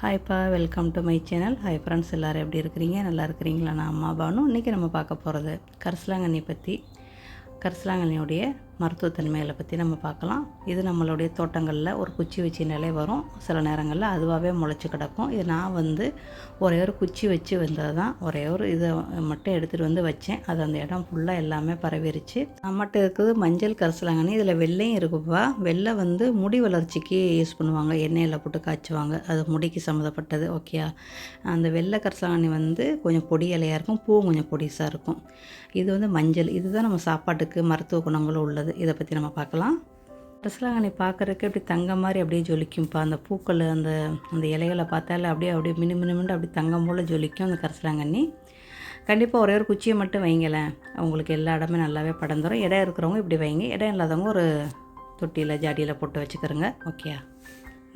ஹாய்ப்பா welcome to my channel hi friends எல்லோரும் எப்படி இருக்கிறீங்க? நல்லா இருக்கிறீங்களா? நான் அம்மா பானு. இன்றைக்கி நம்ம பார்க்க போகிறது கரிசலாங்கண்ணி பற்றி கரிசலாங்கண்ணியுடைய மருத்துவத்தன்மைகளை பற்றி நம்ம பார்க்கலாம். இது நம்மளுடைய தோட்டங்களில் ஒரு குச்சி வச்சு நிலை வரும். சில நேரங்களில் அதுவாகவே முளைச்சி கிடக்கும். இது நான் வந்து ஒரே ஒரு குச்சி வச்சு வந்தது தான் ஒரே ஒரு இதை மட்டும் எடுத்துகிட்டு வந்து வச்சேன். அது அந்த இடம் ஃபுல்லாக எல்லாமே பரவிருச்சு. நம்மகிட்ட இருக்குது மஞ்சள் கரிசலாங்கண்ணி. இதில் வெள்ளையும் இருக்குப்பா வெள்ளை வந்து முடி வளர்ச்சிக்கு யூஸ் பண்ணுவாங்க. எண்ணெயில் போட்டு காய்ச்சுவாங்க. அது முடிக்கு சம்மந்தப்பட்டது. ஓகே அந்த வெள்ளை கரிசலாங்கண்ணி வந்து கொஞ்சம் பொடி இலையாக இருக்கும். பூவும் கொஞ்சம் பொடிசாக இருக்கும். இது வந்து மஞ்சள். இதுதான் நம்ம சாப்பாட்டுக்கு மருத்துவ குணங்களும் உள்ளது. இதை பற்றி நம்ம பார்க்கலாம். கரிசலாங்கண்ணி பார்க்குறதுக்கு இப்படி தங்கம் மாதிரி அப்படியே ஜொலிக்கும்ப்பா. அந்த பூக்கள் அந்த அந்த இலைகளை பார்த்தாலே அப்படியே அப்படியே மினு மினுமின்னு அப்படி தங்கம் போல் ஜொலிக்கும் அந்த கரசலாங்கண்ணி. கண்டிப்பாக ஒரே ஒரு குச்சியை மட்டும் வைங்களேன். அவங்களுக்கு எல்லா இடமே நல்லாவே படந்துடும் இடம் இருக்கிறவங்க இப்படி வைங்க. இடம் இல்லாதவங்க ஒரு தொட்டியில் ஜாடியில் போட்டு வச்சுக்கிறோங்க. ஓகேயா?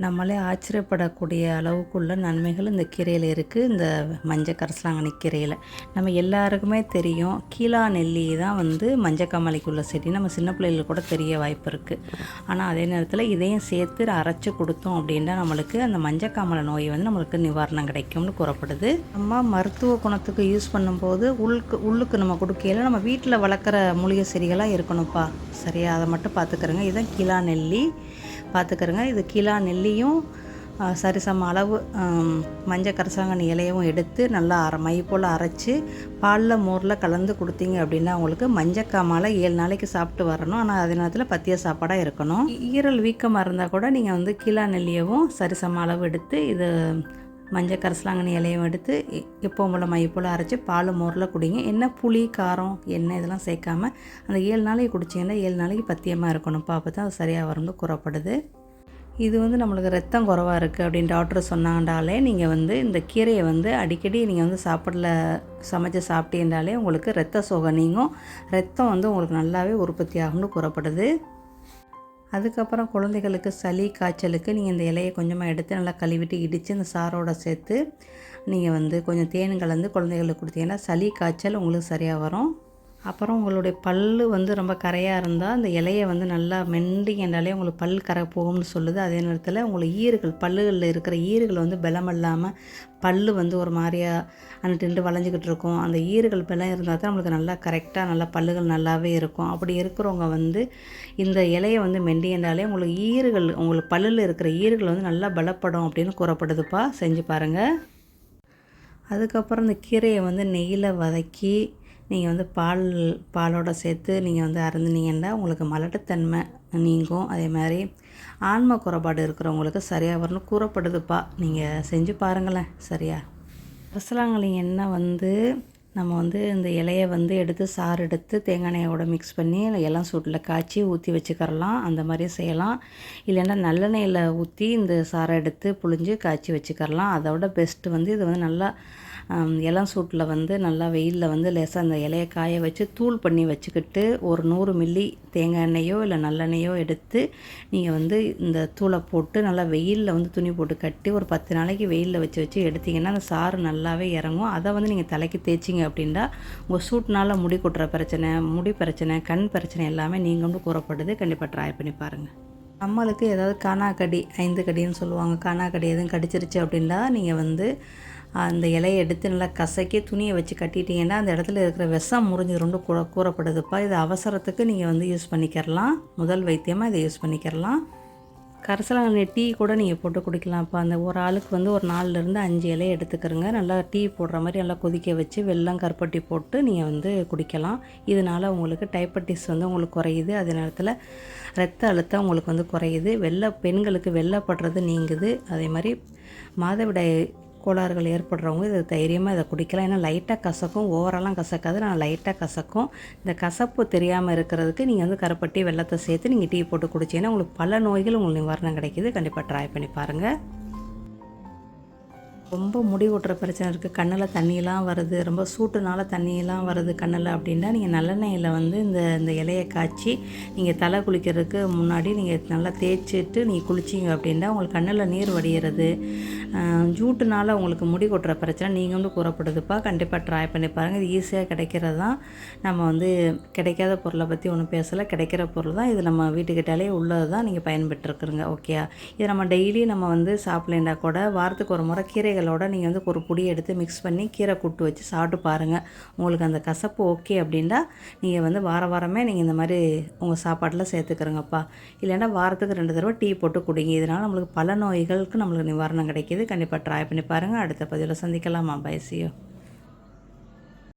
நம்மளே ஆச்சரியப்படக்கூடிய அளவுக்குள்ள நன்மைகள் இந்த கீரையில் இருக்குது இந்த மஞ்சள் கரிசலாங்கண்ணி கீரையில். நம்ம எல்லாருக்குமே தெரியும் கீழா நெல்லி தான் வந்து மஞ்சள் உள்ள செடி. நம்ம சின்ன பிள்ளைகளுக்கு கூட தெரிய வாய்ப்பு இருக்குது ஆனால் அதே நேரத்தில் இதையும் சேர்த்து அரைச்சி கொடுத்தோம் அப்படின்னா நம்மளுக்கு அந்த மஞ்சள் காமலை நோய் வந்து நம்மளுக்கு நிவாரணம் கிடைக்கும்னு கூறப்படுது. நம்ம மருத்துவ குணத்துக்கு யூஸ் பண்ணும்போது உள்ளுக்கு உள்ளுக்கு நம்ம கொடுக்கையில நம்ம வீட்டில் வளர்க்குற மூலிகை செடிகளாக இருக்கணும்ப்பா. சரியா? அதை மட்டும் பார்த்துக்கிறோங்க. இதுதான் கீழா நெல்லி. பார்த்துக்கிறோங்க. இது கிலா நெல்லியும் சரிசம அளவு மஞ்சள் கரசாங்கண்ணி இலையவும் எடுத்து நல்லா அரை மை போல் அரைச்சி பாலில் மோரில் கலந்து கொடுத்தீங்க அப்படின்னா உங்களுக்கு மஞ்சக்காமால் ஏழு நாளைக்கு சாப்பிட்டு வரணும். ஆனால் அதே நேரத்தில் பத்திய சாப்பாடாக இருக்கணும். ஈரல் வீக்கமாக இருந்தால் கூட நீங்கள் வந்து கிலா நெல்லியவும் சரிசம அளவு எடுத்து இது மஞ்சள் கரசலாங்கண்ணி இலையும் எடுத்து எப்போவும் போல் மை போல் அரைச்சி பால் மோரில் குடிங்க. என்ன புளி காரம் எண்ணெய் இதெல்லாம் சேர்க்காம அந்த ஏழு நாளைக்கு குடிச்சிங்கன்னா ஏழு நாளைக்கு பத்தியமாக இருக்கணும். அப்போ தான் அது சரியாக வரும்னு கூறப்படுது. இது வந்து நம்மளுக்கு ரத்தம் குறவாக இருக்குது அப்படின்னு டாக்டர் சொன்னாண்டாலே நீங்கள் வந்து இந்த கீரையை வந்து அடிக்கடி நீங்கள் வந்து சாப்பிடல சமைச்சு சாப்பிட்டீங்கன்றாலே உங்களுக்கு ரத்த சோகை நீங்கும். ரத்தம் வந்து உங்களுக்கு நல்லாவே உற்பத்தி ஆகும்னு கூறப்படுது. அதுக்கப்புறம் குழந்தைகளுக்கு சளி காய்ச்சலுக்கு நீங்கள் இந்த இலையை கொஞ்சமாக எடுத்து நல்லா கழுவிட்டு இடித்து இந்த சாரோட சேர்த்து நீங்கள் வந்து கொஞ்சம் தேன் கலந்து குழந்தைகளுக்கு கொடுத்தீங்கன்னா சளி காய்ச்சல் உங்களுக்கு சரியாக வரும். அப்புறம் உங்களுடைய பல் வந்து ரொம்ப கரையாக இருந்தால் அந்த இலையை வந்து நல்லா மெண்டிங்கன்றாலே உங்களுக்கு பல் கரை போகும்னு சொல்லுது. அதே நேரத்தில் உங்களுக்கு ஈறுகள் பல்லுகளில் இருக்கிற ஈறுகள் வந்து பலம் இல்லாமல் பல் வந்து ஒரு மாதிரியாக அன்னிட்டு வளைஞ்சிக்கிட்டு இருக்கும். அந்த ஈறுகள் பலம் இருந்தால் தான் நம்மளுக்கு நல்லா கரெக்டாக நல்லா பல்லுகள் நல்லாவே இருக்கும். அப்படி இருக்கிறவங்க வந்து இந்த இலையை வந்து மெண்டியன்றாலே உங்களுக்கு ஈறுகள் உங்களுக்கு பல்லில் இருக்கிற ஈறுகள் வந்து நல்லா பலப்படும் அப்படின்னு கூறப்படுதுப்பா. செஞ்சு பாருங்கள் அதுக்கப்புறம் இந்த கீரையை வந்து நெய்யில் வதக்கி நீங்கள் வந்து பால் பாலோட சேர்த்து நீங்கள் வந்து அருந்தினீங்கன்னா உங்களுக்கு மலட்டுத்தன்மை நீங்கும். அதே மாதிரி ஆன்ம குறைபாடு இருக்கிறவங்களுக்கு சரியாக வரணும் கூறப்படுதுப்பா. நீங்கள் செஞ்சு பாருங்களேன். சரியா? அரசலாங்கலி எண்ணெய் வந்து நம்ம வந்து இந்த இலையை வந்து எடுத்து சாறு எடுத்து தேங்காய் எண்ணெயோட மிக்ஸ் பண்ணி எல்லாம் சூட்டில் காய்ச்சி ஊற்றி வச்சுக்கரலாம் அந்த மாதிரியும் செய்யலாம். இல்லைன்னா நல்லெண்ணெயில் ஊற்றி இந்த சாறை எடுத்து புழிஞ்சு காய்ச்சி வச்சுக்கரலாம் அதோட பெஸ்ட்டு வந்து இது வந்து நல்லா இளம் சூட்டில் வந்து நல்லா வெயிலில் வந்து லேசாக அந்த இலையை காய வச்சு தூள் பண்ணி வச்சுக்கிட்டு ஒரு நூறு மில்லி தேங்காய் எண்ணெயோ இல்லை நல்லெண்ணெயோ எடுத்து நீங்கள் வந்து இந்த தூளை போட்டு நல்லா வெயிலில் வந்து துணி போட்டு கட்டி ஒரு பத்து நாளைக்கு வெயிலில் வச்சு வச்சு எடுத்திங்கன்னா அந்த சாறு நல்லாவே இறங்கும். அதை வந்து நீங்கள் தலைக்கு தேய்ச்சிங்க அப்படின்னா உங்கள் சூட்னால் முடி கொட்டுற பிரச்சனை முடி பிரச்சனை கண் பிரச்சனை எல்லாமே நீங்கள் கூறப்படுது. கண்டிப்பாக ட்ரை பண்ணி பாருங்கள் நம்மளுக்கு ஏதாவது காணாக்கடி ஐந்து கடின்னு சொல்லுவாங்க. காணாக்கடி எதுவும் கடிச்சிருச்சு அப்படின்னா நீங்கள் வந்து அந்த இலையை எடுத்து நல்லா கசக்கி துணியை வச்சு கட்டிட்டீங்கன்னா அந்த இடத்துல இருக்கிற விஷம் முறிஞ்சிருண்டு கூற கூறப்படுதுப்பா. இது அவசரத்துக்கு நீங்கள் வந்து யூஸ் பண்ணிக்கிறலாம். முதல் வைத்தியமாக இதை யூஸ் பண்ணிக்கிறலாம். கரைசலாங்கண்ணி டீ கூட நீங்கள் போட்டு குடிக்கலாம்ப்பா. அந்த ஒரு ஆளுக்கு வந்து ஒரு நாலுலேருந்து அஞ்சு இலையை எடுத்துக்கிறங்க நல்லா டீ போடுற மாதிரி நல்லா கொதிக்க வச்சு வெள்ளம் கருப்பட்டி போட்டு நீங்கள் வந்து குடிக்கலாம். இதனால் உங்களுக்கு டைப்பட்டிஸ் வந்து உங்களுக்கு குறையுது. அதே நேரத்தில் ரத்த அழுத்தம் உங்களுக்கு வந்து குறையுது. வெள்ளை பெண்களுக்கு வெள்ளப்படுறது நீங்குது. அதே மாதிரி மாதவிடாய் கோளாறுகள் ஏற்படுறவங்க இதை தைரியமாக இதை குடிக்கலாம். ஏன்னா லைட்டாக கசக்கும் ஓவரெல்லாம் கசக்காது. நான் லைட்டாக கசக்கும். இந்த கசப்பு தெரியாமல் இருக்கிறதுக்கு நீங்கள் வந்து கருப்பட்டி வெள்ளத்தை சேர்த்து நீங்கள் டீ போட்டு குடிச்சிங்கன்னா உங்களுக்கு பல நோய்கள் உங்களுக்கு நிவாரணம் கிடைக்கிது. கண்டிப்பாக ட்ரை பண்ணி பாருங்கள் ரொம்ப முடி ஓட்டுற பிரச்சனை இருக்குது கண்ணில் தண்ணியெலாம் வருது. ரொம்ப சூட்டுனால தண்ணியெல்லாம் வருது கண்ணில் அப்படின்னா நீங்கள் நல்லெண்ணெயில் வந்து இந்த இந்த இலையை காய்ச்சி நீங்கள் தலை குளிக்கிறதுக்கு முன்னாடி நீங்கள் நல்லா தேய்ச்சிட்டு நீங்கள் குளிச்சிங்க அப்படின்னா உங்களுக்கு கண்ணில் நீர் வடிகிறது ஜூட்டுனால உங்களுக்கு முடி கொட்டுற பிரச்சனை நீங்களும் கூறப்படுதுப்பா. கண்டிப்பாக ட்ரை பண்ணி பாருங்கள் இது ஈஸியாக கிடைக்கிறது தான் நம்ம வந்து கிடைக்காத பொருளை பற்றி ஒன்றும் பேசலை. கிடைக்கிற பொருள் தான் இது நம்ம வீட்டுக்கிட்டாலே உள்ளது தான் நீங்கள் பயன்பெற்றுருக்குறங்க ஓகே இது நம்ம டெய்லி நம்ம வந்து சாப்பிட்லேன்னா கூட வாரத்துக்கு ஒரு முறை கீரைகளோட நீங்கள் வந்து ஒரு பொடி எடுத்து மிக்ஸ் பண்ணி கீரை கூட்டு வச்சு சாப்பிட்டு பாருங்கள் உங்களுக்கு அந்த கசப்பு ஓகே அப்படின்னா நீங்கள் வந்து வார வாரமே நீங்கள் இந்த மாதிரி உங்கள் சாப்பாட்டில் சேர்த்துக்கிறங்கப்பா. இல்லைன்னா வாரத்துக்கு ரெண்டு தடவை டீ போட்டு குடிங்க. இதனால் நம்மளுக்கு பல நோய்களுக்கு நம்மளுக்கு நிவாரணம் கிடைக்கிது. கண்டிப்பாக ட்ரை பண்ணி பாருங்கள் அடுத்த பதிவில் சந்திக்கலாமா? பைசியோ